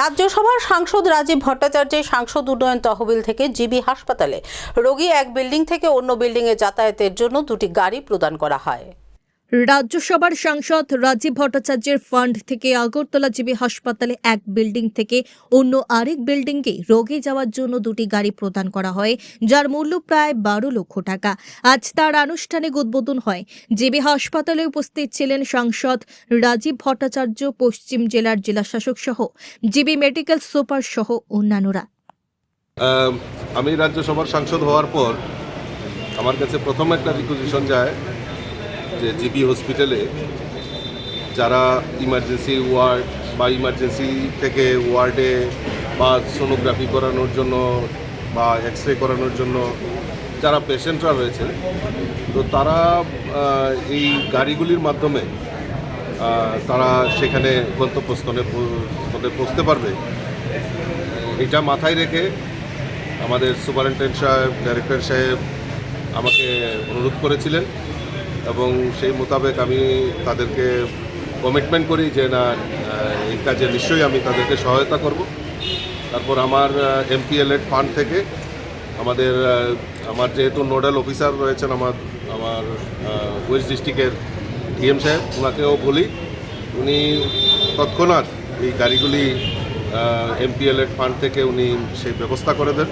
রাজ্যসভার সাংসদ রাজীব ভট্টাচার্যের সাংসদ উন্নয়ন তহবিল থেকে জিবি হাসপাতালে রোগী এক বিল্ডিং থেকে অন্য বিল্ডিংয়ে যাতায়াতের জন্য দুটি গাড়ি প্রদান করা হয়। রাজ্যসভার সাংসদ রাজীব ভট্টাচার্যের ফান্ড থেকে আগরতলা জিবি হাসপাতালে এক বিল্ডিং থেকে অন্য আরেক বিল্ডিংকে রোগী যাওয়ার জন্য দুটি গাড়ি প্রদান করা হয়, যার মূল্য প্রায় বারো লক্ষ টাকা। আজ তার আনুষ্ঠানিক উদ্বোধন হয়। জিবি হাসপাতালে উপস্থিত ছিলেন সাংসদ রাজীব ভট্টাচার্য, পশ্চিম জেলার জেলাশাসক সহ জিবি মেডিকেল সুপার সহ অন্যান্যরা। আমি রাজ্যসভার সাংসদ হওয়ার পর আমার কাছে প্রথম একটা রিকুইজিশন যায় যে জিবি হসপিটালে যারা ইমার্জেন্সি ওয়ার্ড বা ইমার্জেন্সি থেকে ওয়ার্ডে বা সোনোগ্রাফি করানোর জন্য বা এক্স রে করানোর জন্য যারা পেশেন্টরা রয়েছে, তো তারা এই গাড়িগুলির মাধ্যমে তারা সেখানে গন্তব্যস্থলে স্থলে পৌঁছতে পারবে। এটা মাথায় রেখে আমাদের সুপারিনটেন্ডেন্ট সাহেব ডাইরেক্টর সাহেব আমাকে অনুরোধ করেছিলেন। এবং সেই মোতাবেক আমি তাদেরকে কমিটমেন্ট করি যে না এই কাজে নিশ্চয়ই আমি তাদেরকে সহায়তা করব। তারপর আমার এমপিএলএড ফান্ড থেকে আমাদের আমার যেহেতু নোডাল অফিসার রয়েছেন আমার আমার ওয়েস্ট ডিস্ট্রিক্টের ডিএম সাহেব ওনাকেও বলি, উনি তৎক্ষণাৎ এই গাড়িগুলি এমপিএলএড ফান্ড থেকে উনি সেই ব্যবস্থা করে দেন।